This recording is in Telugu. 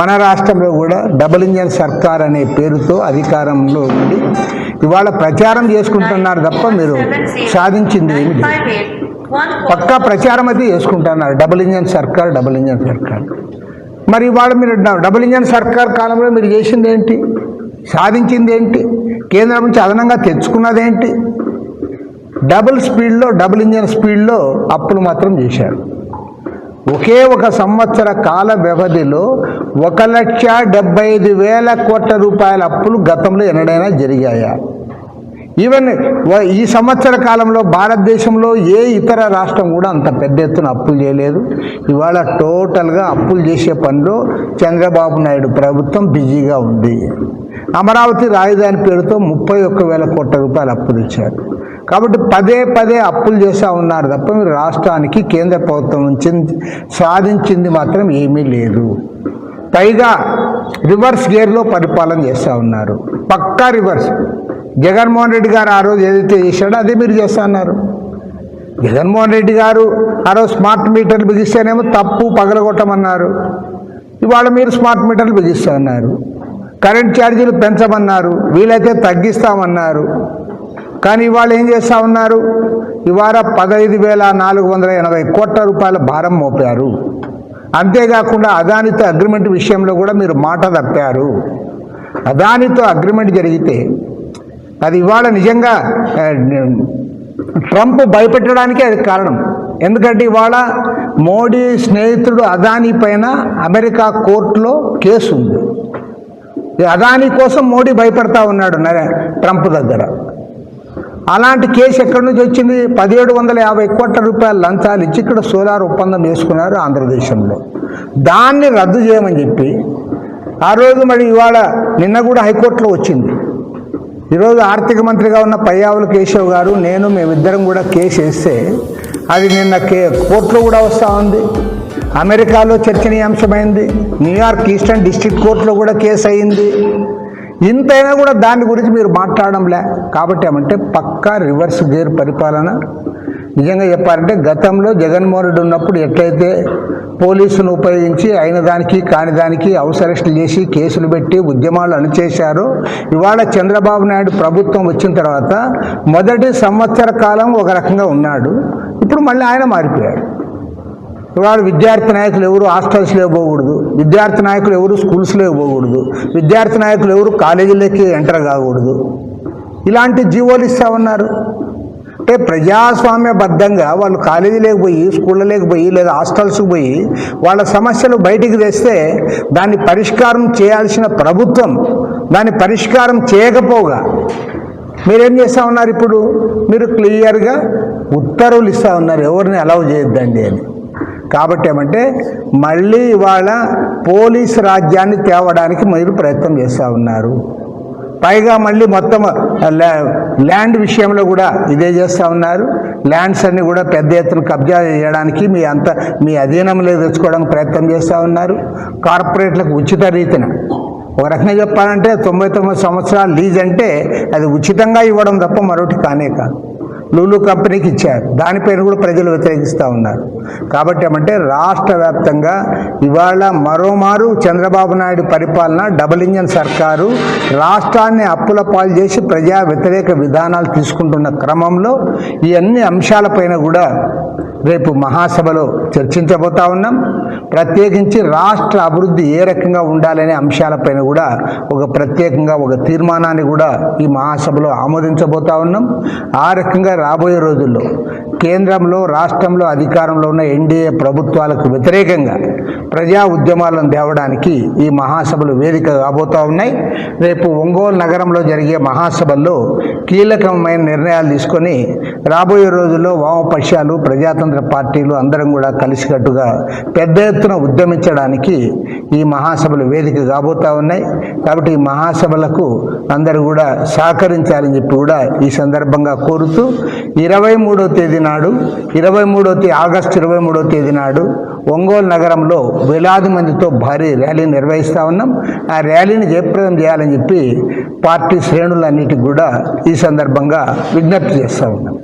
మన రాష్ట్రంలో కూడా డబుల్ ఇంజన్ సర్కార్ అనే పేరుతో అధికారంలో ఉండి ఇవాళ ప్రచారం చేసుకుంటున్నారు తప్ప మీరు సాధించింది ఏమి పక్కా ప్రచారం అయితే చేసుకుంటున్నారు. డబుల్ ఇంజన్ సర్కార్ డబుల్ ఇంజన్ సర్కార్. మరి ఇవాళ మీరు డబుల్ ఇంజన్ సర్కార్ కాలంలో మీరు చేసింది ఏంటి? సాధించింది ఏంటి? కేంద్రం నుంచి అదనంగా తెచ్చుకున్నది ఏంటి? డబుల్ స్పీడ్లో డబుల్ ఇంజన్ స్పీడ్లో అప్పులు మాత్రం చేశారు. ఒకే ఒక సంవత్సర కాల వ్యవధిలో ఒక లక్ష డెబ్బై ఐదు వేల కోట్ల రూపాయల అప్పులు గతంలో ఎన్నడైనా జరిగాయా? ఈవెన్ వ- ఈ సంవత్సర కాలంలో భారతదేశంలో ఏ ఇతర రాష్ట్రం కూడా అంత పెద్ద ఎత్తున అప్పులు చేయలేదు. ఇవాళ టోటల్గా అప్పులు చేసే పనిలో చంద్రబాబు నాయుడు ప్రభుత్వం బిజీగా ఉంది. అమరావతి రాజధాని పేరుతో ముప్పై ఒక్క వేల కోట్ల రూపాయలు అప్పులు ఇచ్చారు. కాబట్టి పదే పదే అప్పులు చేస్తూ ఉన్నారు తప్ప మీరు రాష్ట్రానికి కేంద్ర ప్రభుత్వం నుంచి సాధించింది మాత్రం ఏమీ లేదు. పైగా రివర్స్ గేర్లో పరిపాలన చేస్తూ ఉన్నారు. పక్కా రివర్స్. జగన్మోహన్ రెడ్డి గారు ఆ రోజు ఏదైతే చేశాడో అదే మీరు చేస్తా ఉన్నారు. జగన్మోహన్ రెడ్డి గారు ఆ రోజు స్మార్ట్ మీటర్లు బిగిస్తేనేమో తప్పు పగలగొట్టమన్నారు. ఇవాళ మీరు స్మార్ట్ మీటర్లు బిగిస్తా ఉన్నారు. కరెంట్ ఛార్జీలు పెంచమన్నారు. వీలైతే తగ్గిస్తామన్నారు. కానీ ఇవాళ ఏం చేస్తూ ఉన్నారు? ఇవాళ పదహైదు వేల నాలుగు వందల ఎనభై కోట్ల రూపాయల భారం మోపారు. అంతేకాకుండా అదానితో అగ్రిమెంట్ విషయంలో కూడా మీరు మాట తప్పారు. అదానితో అగ్రిమెంట్ జరిగితే అది ఇవాళ నిజంగా ట్రంప్ భయపెట్టడానికే అది కారణం. ఎందుకంటే ఇవాళ మోడీ స్నేహితుడు అదానీ పైన అమెరికా కోర్టులో కేసు ఉంది. అదాని అదానీ కోసం మోడీ భయపడతా ఉన్నాడు నరే- ట్రంప్ దగ్గర. అలాంటి కేసు ఎక్కడి నుంచి వచ్చింది? పదిహేడు వందల యాభై కోట్ల రూపాయల లంచాలు ఇచ్చి ఇక్కడ సోలార్ ఒప్పందం వేసుకున్నారు ఆంధ్రదేశంలో దాన్ని రద్దు చేయమని చెప్పి ఆ రోజు మరి ఇవాళ నిన్న కూడా హైకోర్టులో వచ్చింది. ఈరోజు ఆర్థిక మంత్రిగా ఉన్న పయ్యావుల కేశవ్ గారు నేను మేమిద్దరం కూడా కేసు వేస్తే అది నిన్న కే కోర్టులో కూడా వస్తూ ఉంది. అమెరికాలో చర్చనీయాంశమైంది. న్యూయార్క్ ఈస్టర్న్ డిస్ట్రిక్ట్ కోర్టులో కూడా కేసు అయింది. ఇంతైనా కూడా దాని గురించి మీరు మాట్లాడంలే కాబట్టి ఏమంటే పక్కా రివర్స్ గేర్ పరిపాలన. నిజంగా చెప్పాలంటే గతంలో జగన్మోహన్ రెడ్డి ఉన్నప్పుడు ఎట్లయితే పోలీసును ఉపయోగించి అయిన దానికి కాని దానికి అవసరస్టులు చేసి కేసులు పెట్టి ఉద్యమాలు అణిచేశారో ఇవాళ చంద్రబాబు నాయుడు ప్రభుత్వం వచ్చిన తర్వాత మొదటి సంవత్సర కాలం ఒక రకంగా ఉన్నాడు. ఇప్పుడు మళ్ళీ ఆయన మారిపోయాడు. ఇవాళ విద్యార్థి నాయకులు ఎవరు హాస్టల్స్లో పోకూడదు. విద్యార్థి నాయకులు ఎవరు స్కూల్స్లో పోకూడదు. విద్యార్థి నాయకులు ఎవరు కాలేజీలోకి ఎంటర్ కాకూడదు. ఇలాంటి జీవోలు ఇస్తా ఉన్నారు. అంటే ప్రజాస్వామ్యబద్ధంగా వాళ్ళు కాలేజీలోకి పోయి స్కూళ్ళలోకి పోయి లేదా హాస్టల్స్కి పోయి వాళ్ళ సమస్యలు బయటికి తెస్తే దాన్ని పరిష్కారం చేయాల్సిన ప్రభుత్వం దాన్ని పరిష్కారం చేయకపోగా మీరేం చేస్తూ ఉన్నారు ఇప్పుడు? మీరు క్లియర్గా ఉత్తర్వులు ఇస్తూ ఉన్నారు. ఎవరిని అలౌ చేయొద్దండి అని. కాబట్టి ఏమంటే మళ్ళీ ఇవాళ పోలీస్ రాజ్యాన్ని తేవడానికి మీరు ప్రయత్నం చేస్తూ ఉన్నారు. పైగా మళ్ళీ మొత్తం ల్యాండ్ విషయంలో కూడా ఇదే చేస్తూ ఉన్నారు. ల్యాండ్స్ అన్ని కూడా పెద్ద ఎత్తున కబ్జా చేయడానికి మీ అంత మీ అధీనంలో తెచ్చుకోవడానికి ప్రయత్నం చేస్తూ ఉన్నారు. కార్పొరేట్లకు ఉచిత రీతిన. ఒక రకంగా చెప్పాలంటే తొంభై తొమ్మిది సంవత్సరాలు లీజ్ అంటే అది ఉచితంగా ఇవ్వడం తప్ప మరొకటి కానే కాదు. లూలు కంపెనీకి ఇచ్చారు. దానిపైన కూడా ప్రజలు వ్యతిరేకిస్తూ ఉన్నారు. కాబట్టి ఏమంటే రాష్ట్ర వ్యాప్తంగా ఇవాళ మరోమారు చంద్రబాబు నాయుడు పరిపాలన డబుల్ ఇంజన్ సర్కారు రాష్ట్రాన్ని అప్పుల పాలు చేసి ప్రజా వ్యతిరేక విధానాలు తీసుకుంటున్న క్రమంలో ఈ అన్ని అంశాలపైన కూడా రేపు మహాసభలో చర్చించబోతా ఉన్నాం. ప్రత్యేకించి రాష్ట్ర అభివృద్ధి ఏ రకంగా ఉండాలనే అంశాలపైన కూడా ఒక ప్రత్యేకంగా ఒక తీర్మానాన్ని కూడా ఈ మహాసభలో ఆమోదించబోతా ఉన్నాం. ఆ రకంగా రాబోయే రోజుల్లో కేంద్రంలో రాష్ట్రంలో అధికారంలో ఉన్న ఎన్డీఏ ప్రభుత్వాలకు వ్యతిరేకంగా ప్రజా ఉద్యమాలను తేవడానికి ఈ మహాసభలు వేదిక కాబోతూ ఉన్నాయి. రేపు ఒంగోలు నగరంలో జరిగే మహాసభల్లో కీలకమైన నిర్ణయాలు తీసుకొని రాబోయే రోజుల్లో వామపక్షాలు ప్రజాతంత్ర పార్టీలు అందరం కూడా కలిసికట్టుగా పెద్ద ఎత్తున ఉద్యమించడానికి ఈ మహాసభలు వేదిక కాబోతూ ఉన్నాయి. కాబట్టి ఈ మహాసభలకు అందరూ కూడా సహకరించాలని చెప్పి కూడా ఈ సందర్భంగా కోరుతూ ఇరవై మూడో తేదీ నాడు ఇరవై మూడో తేదీ ఆగస్టు ఇరవై మూడో తేదీ నాడు ఒంగోలు నగరంలో వేలాది మందితో భారీ ర్యాలీ నిర్వహిస్తూ ఉన్నాం. ఆ ర్యాలీని జయప్రదం చేయాలని చెప్పి పార్టీ శ్రేణులన్నిటికి కూడా ఈ సందర్భంగా విజ్ఞప్తి చేస్తూ ఉన్నాం.